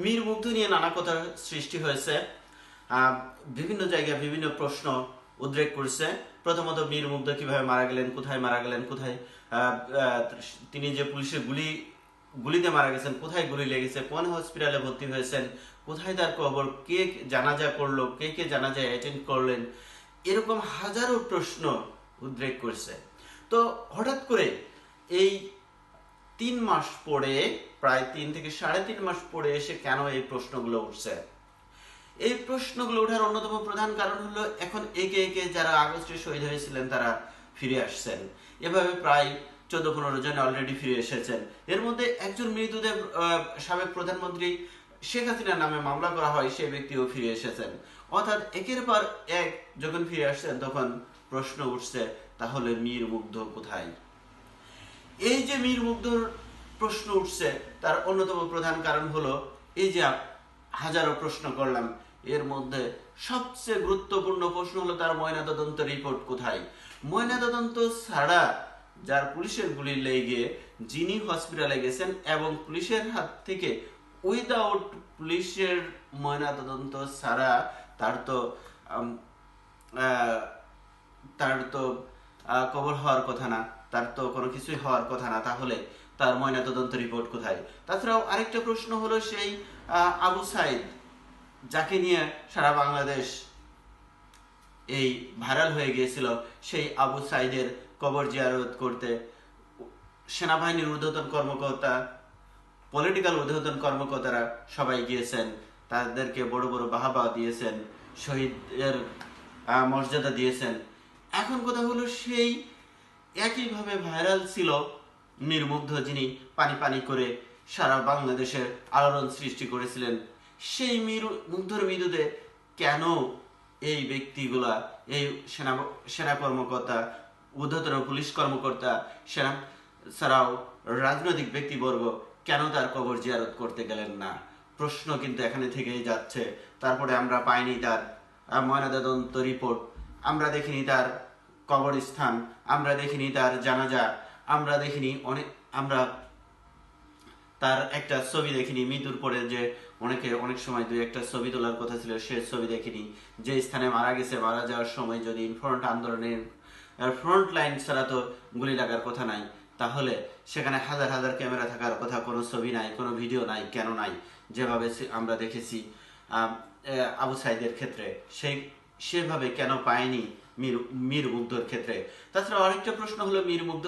মীর মুগ্ধ নিয়ে নানা কথা সৃষ্টি হয়েছে। বিভিন্ন জায়গায় বিভিন্ন প্রশ্ন উদ্রেক করছে। প্রথমত মীর মুগ্ধ কীভাবে মারা গেলেন, কোথায় মারা গেলেন, কোথায় তিনি যে পুলিশের গুলি, গুলিতে মারা গেছেন, কোথায় গুলি লেগেছে, কোন হসপিটালে ভর্তি হয়েছেন, কোথায় তার কবর, কে জানাজা করল, কে কে জানাজা অ্যাটেন্ড করলেন, এরকম হাজারো প্রশ্ন উদ্রেক করছে। তো হঠাৎ করে এই তিন মাস পরে, প্রায় তিন থেকে সাড়ে তিন মাস পরে এসে কেন এই প্রশ্নগুলো উঠছে? এই প্রশ্নগুলো ওঠার অন্যতম প্রধান কারণ হলো, এখন একে একে যারা আগস্টে শহীদ হয়েছিলেন, তারা ফিরে আসছেন। এভাবে প্রায় চোদ্দ পনেরো জন অলরেডি ফিরে এসেছেন। এর মধ্যে একজন মৃতদেব সাবেক প্রধানমন্ত্রী শেখ হাসিনার নামে মামলা করা হয়, সেই ব্যক্তিও ফিরে এসেছেন। অর্থাৎ একের পর এক যখন ফিরে আসছেন, তখন প্রশ্ন উঠছে, তাহলে মীর মুগ্ধ কোথায়? এই যে মীর মুগ্ধর প্রশ্ন উঠছে, তার অন্যতম প্রধান কারণ হলো, এই যে হাজারো প্রশ্ন করলাম, এর মধ্যে সবচেয়ে গুরুত্বপূর্ণ প্রশ্ন হলো তার ময়নাতদন্ত রিপোর্ট কোথায়? ময়নাতদন্ত ছাড়া যার পুলিশের গুলি লেগে, যিনি হসপিটালে গেছেন এবং পুলিশের হাত থেকে উইদাউট পুলিশের ময়নাতদন্ত ছাড়া তার তো তার তো কবর হওয়ার কথা না। তার তো কোনো কিছুই হওয়ার কথা না, তাহলে তার ময়নাতদন্ত রিপোর্ট কোথায়? তাছাড়াও আরেকটা প্রশ্ন হলো সেই আবু সাইদ, যাকে নিয়ে সারা বাংলাদেশ এই ভাইরাল হয়ে গিয়েছিল, সেই আবু সাইদের কবর জিয়ারত করতে। সেনাবাহিনীর ঊর্ধ্বতন কর্মকর্তা পলিটিক্যাল ঊর্ধ্বতন কর্মকর্তারা সবাই গিয়েছেন, তাদেরকে বড় বড় বাহাবা দিয়েছেন, শহীদের মর্যাদা দিয়েছেন। এখন কথা হলো সেই একইভাবে ভাইরাল ছিল নির্মুগ্ধ যিনি পানি পানি করে সারা বাংলাদেশের আলোড়ন সৃষ্টি করেছিলেন। সেই মীর, মুগ্ধর মৃদুতে কেন এই ব্যক্তিগুলা, এই সেনা সেনা কর্মকর্তা, ঊর্ধ্বতন পুলিশ কর্মকর্তা, সেনা ছাড়াও রাজনৈতিক ব্যক্তিবর্গ কেন তার কবর জিয়ারত করতে গেলেন না? প্রশ্ন কিন্তু এখানে থেকেই যাচ্ছে। তারপরে আমরা পাইনি তার ময়নাতদন্ত রিপোর্ট। আমরা দেখিনি তার কবরস্থান। আমরা দেখিনি তার জানাজা। আমরা দেখিনি অনেক আমরা তার একটা ছবি দেখিনি। মৃত্যুর পরে যে অনেকে অনেক সময় দুই একটা ছবি তোলার কথা ছিল, সে ছবি দেখিনি। যে স্থানে মারা গেছে, মারা যাওয়ার সময় যদি ফ্রন্ট আন্দোলনের ফ্রন্ট লাইন ছাড়া তো গুলি লাগার কথা নাই। তাহলে সেখানে হাজার হাজার ক্যামেরা থাকার কথা কোনো ছবি নাই, কোনো ভিডিও নাই, কেন নাই? যেভাবে আমরা দেখেছি আবু সাইদের ক্ষেত্রে। সেই সেভাবে কেন পায়নি মীর মীর মুগ্ধর ক্ষেত্রে? তাছাড়া আরেকটা প্রশ্ন হলো মীর মুগ্ধ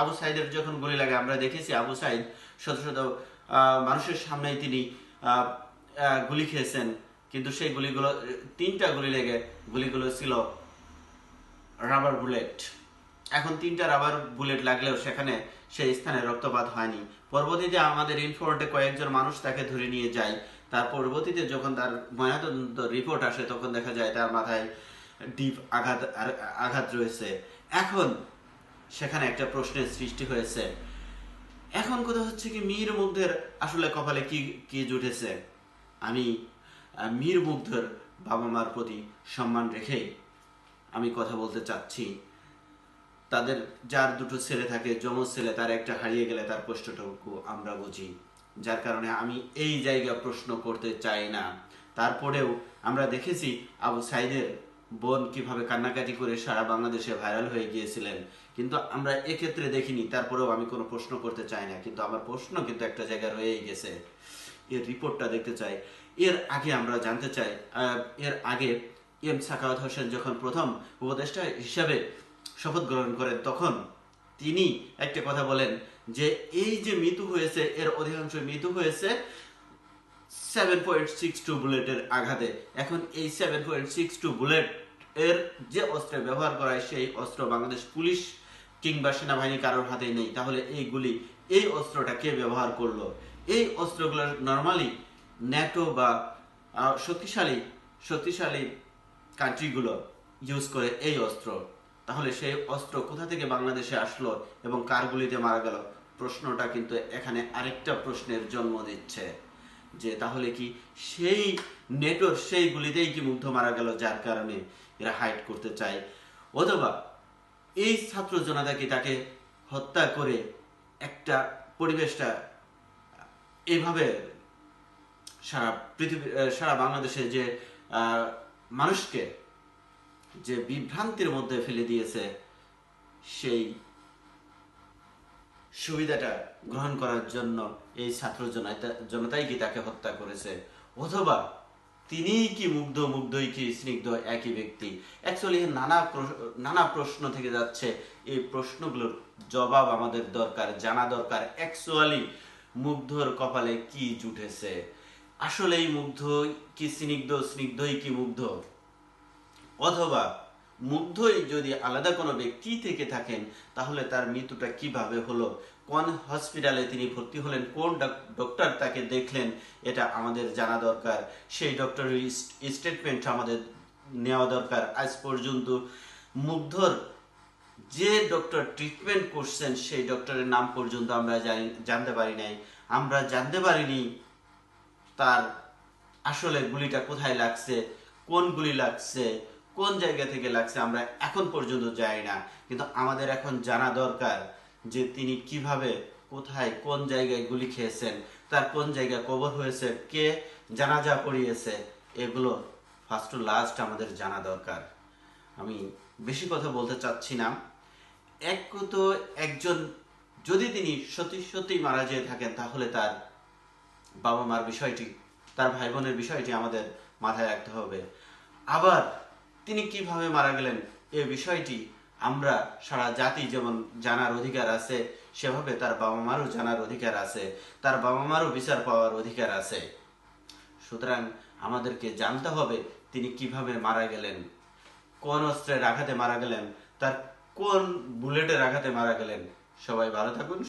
আবু সাইদের যখন গুলি লাগে, আমরা দেখেছি আবু সাইদ শত শত মানুষের সামনেই তিনি গুলি খেয়েছেন। কিন্তু সেই গুলিগুলো, তিনটা গুলি লেগে, গুলিগুলো ছিল রাবার বুলেট এখন তিনটা রাবার বুলেট লাগলেও সেখানে সেই স্থানে রক্তপাত হয়নি। পরবর্তীতে আমাদের ইনফোর্টে কয়েকজন মানুষ তাকে ধরে নিয়ে যায়। তার পরবর্তীতে যখন তার ময়নাতদন্ত রিপোর্ট আসে, তখন দেখা যায় তার মাথায় ডিপ আঘাত আঘাত রয়েছে। এখন সেখানে একটা প্রশ্নের সৃষ্টি হয়েছে। এখন কথা হচ্ছে কি, মীর মুগ্ধের আসলে কপালে কি কি জুটেছে? আমি মীর মুগ্ধের বাবা মার প্রতি সম্মান রেখে আমি কথা বলতে চাচ্ছি। তাদের, যার দুটো ছেলে থাকে, যমজ ছেলে, তার একটা হারিয়ে গেলে তার কষ্টটুকু আমরা বুঝি। যার কারণে আমি এই জায়গা প্রশ্ন করতে চাই না। তারপরেও আমরা দেখেছি আবু সাইদের বোন কীভাবে কান্নাকাটি করে সারা বাংলাদেশে ভাইরাল হয়ে গিয়েছিলেন। কিন্তু আমরা এক্ষেত্রে দেখিনি, তারপরেও আমি কোনো প্রশ্ন করতে চাই না। কিন্তু আমার প্রশ্ন কিন্তু একটা জায়গায় রয়েই গেছে। এর রিপোর্টটা দেখতে চাই। এর আগে আমরা জানতে চাই এর আগে এম সাকাওয়াত হোসেন যখন প্রথম উপদেষ্টা হিসাবে শপথ গ্রহণ করেন, তখন তিনি একটা কথা বলেন যে এই যে মৃত্যু হয়েছে, এর অধিকাংশ মৃত্যু হয়েছে সেভেন পয়েন্ট সিক্স টু বুলেটের আঘাতে। এখন এই seven point six two bullet এর যে অস্ত্রে ব্যবহার করা হয়, সেই অস্ত্র বাংলাদেশ পুলিশ কিংবা সেনাবাহিনী কারোর হাতেই নেই। তাহলে এইগুলি এই অস্ত্রটা কে ব্যবহার করল? এই অস্ত্রগুলো নর্মালি ন্যাটো বা শক্তিশালী শক্তিশালী কান্ট্রিগুলো ইউজ করে এই অস্ত্র। তাহলে সেই অস্ত্র কোথা থেকে বাংলাদেশে আসলো এবং কার গুলিতে মারা গেল? প্রশ্নটা কিন্তু এখানে আরেকটা প্রশ্নের জন্ম দিচ্ছে। যে তাহলে কি সেই নেটোর সেই গুলিতেই কি মুগ্ধ মারা গেল যার কারণে এরা হাইট করতে চায়? অথবা এই ছাত্র জনতা কি তাকে হত্যা করে একটা পরিবেশটা এভাবে সারা পৃথিবী, সারা বাংলাদেশে যে মানুষকে যে বিভ্রান্তির মধ্যে ফেলে দিয়েছে সেই সুবিধাটা গ্রহণ করার জন্য এই ছাত্র জনতা- জনতাই কি তাকে হত্যা করেছে? অথবা তিনিই কি মুগ্ধ, মুগ্ধই কি স্নিগ্ধ একই ব্যক্তি? অ্যাকচুয়ালি নানা নানা প্রশ্ন থেকে যাচ্ছে। এই প্রশ্নগুলোর জবাব আমাদের দরকার, জানা দরকার। অ্যাকচুয়ালি মুগ্ধর কপালে কি জুটেছে? আসলেই মুগ্ধ কি স্নিগ্ধ, স্নিগ্ধই কি মুগ্ধ? অথবা মুগ্ধই যদি আলাদা কোনো ব্যক্তি থেকে থাকেন, তাহলে তার মৃত্যুটা কীভাবে হলো? কোন হসপিটালে তিনি ভর্তি হলেন? কোন ডক্টর তাকে দেখলেন? এটা আমাদের জানা দরকার। সেই ডক্টরের স্টেটমেন্ট আমাদের নেওয়া দরকার। আজ পর্যন্ত মুগ্ধর যে ডক্টর ট্রিটমেন্ট করছেন, সেই ডক্টরের নাম পর্যন্ত আমরা জানি জানতে পারি নাই। আমরা জানতে পারিনি তার আসলে গুলিটা কোথায় লাগছে, কোন গুলি লাগছে কোন জায়গা থেকে লাগছে আমরা এখন পর্যন্ত যাই না। কিন্তু আমাদের এখন জানা দরকার যে তিনি কীভাবে, কোথায়, কোন জায়গায় গুলি খেয়েছেন, তার কোন জায়গায় কবর হয়েছে, কে জানাজা পড়িয়েছে এগুলো ফার্স্ট টু লাস্ট আমাদের জানা দরকার। আমি বেশি কথা বলতে চাচ্ছি না। এক তো একজন, যদি তিনি সত্যি সত্যি মারা যেয়ে থাকেন, তাহলে তার বাবা মার বিষয়টি, তার ভাই বোনের বিষয়টি আমাদের মাথায় রাখতে হবে। আবার তিনি কীভাবে মারা গেলেন? এ বিষয়টি আমরা সারা জাতি যেমন জানার অধিকার আছে, সেভাবে তার বাবা মারও জানার অধিকার আছে, তার বাবা মারও বিচার পাওয়ার অধিকার আছে। সুতরাং আমাদেরকে জানতে হবে তিনি কীভাবে মারা গেলেন, কোন অস্ত্রের আঘাতে মারা গেলেন, তার কোন বুলেটের আঘাতে মারা গেলেন। সবাই ভালো থাকুন